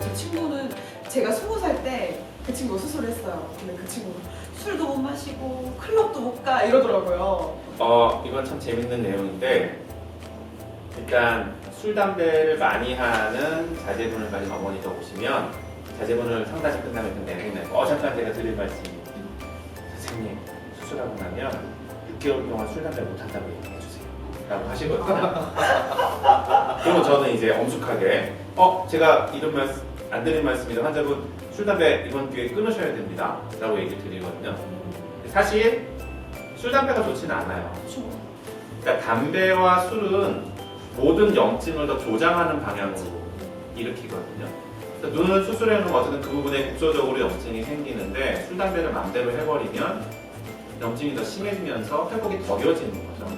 제 친구는 제가 스무 살 때 그 친구 수술을 했어요. 근데 그 친구 술도 못 마시고 클럽도 못 가 이러더라고요. 어, 이건 참 재밌는 내용인데 일단 술, 담배를 많이 하는 자제분을 가진 어머니도 오시면 자제분을 상담이 끝나면 그 내내는 어 잠깐 제가 드릴 말씀이 선생님 수술하고 나면 6개월 동안 술, 담배 못 한다고 얘기해 주세요. 라고 하시거든요 그리고 저는 이제 엄숙하게 어 제가 이런 말씀 안 드린 말씀인데 환자분 술, 담배 이번 기회에 끊으셔야 됩니다. 라고 얘기 드리거든요. 사실 술, 담배가 좋지는 않아요. 그러니까 담배와 술은 모든 염증을 더 조장하는 방향으로 일으키거든요. 눈을 수술해놓으면 어쨌든 그 부분에 국소적으로 염증이 생기는데 술, 담배를 맘대로 해버리면 염증이 더 심해지면서 회복이 더뎌지는 거죠.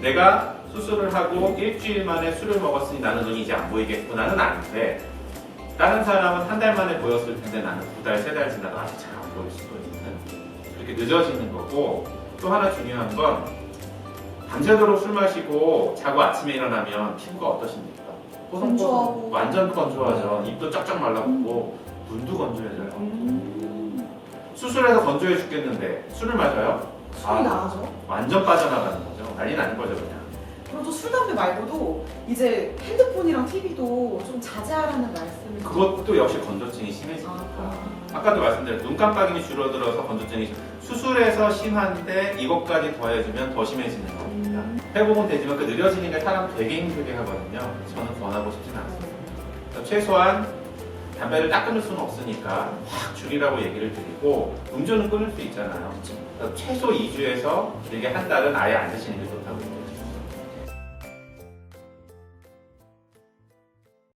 내가 수술을 하고 일주일 만에 술을 먹었으니 나는 눈이 이제 안 보이겠구나는 아닌데 다른 사람은 한 달 만에 보였을 텐데 나는 두 달, 세 달 지나도 아직 잘 안 보일 수도 있는 그렇게 늦어지는 거고 또 하나 중요한 건 밤새도록 술 마시고 자고 아침에 일어나면 피부가 어떠십니까? 건조하고. 완전 건조하죠. 입도 쫙쫙 말라붙고 눈도 건조해져요. 음, 수술해서 건조해 죽겠는데 술을 마셔요? 술이 아. 나죠. 완전 빠져나가는 거죠. 난리 나는 거죠 그냥. 그리고 또 술, 담배 말고도 이제 핸드폰이랑 TV도 좀 자제하라는 말씀을 그것도 역시 건조증이 심해지니까. 아, 아까도 말씀드린 눈 깜빡임이 줄어들어서 건조증이 심- 수술해서 심한데 이것까지 더해주면 더 심해지는 겁니다. 음. 회복은 되지만 그 느려지는 게 사람 되게 힘들게 하거든요. 저는 권하고 싶진 않습니다. 그래서 최소한 담배를 딱 끊을 수는 없으니까 확 줄이라고 얘기를 드리고 음주는 끊을 수 있잖아요. 그래서 최소 2주에서 길게 한 달은 아예 안 드시는 게 좋다.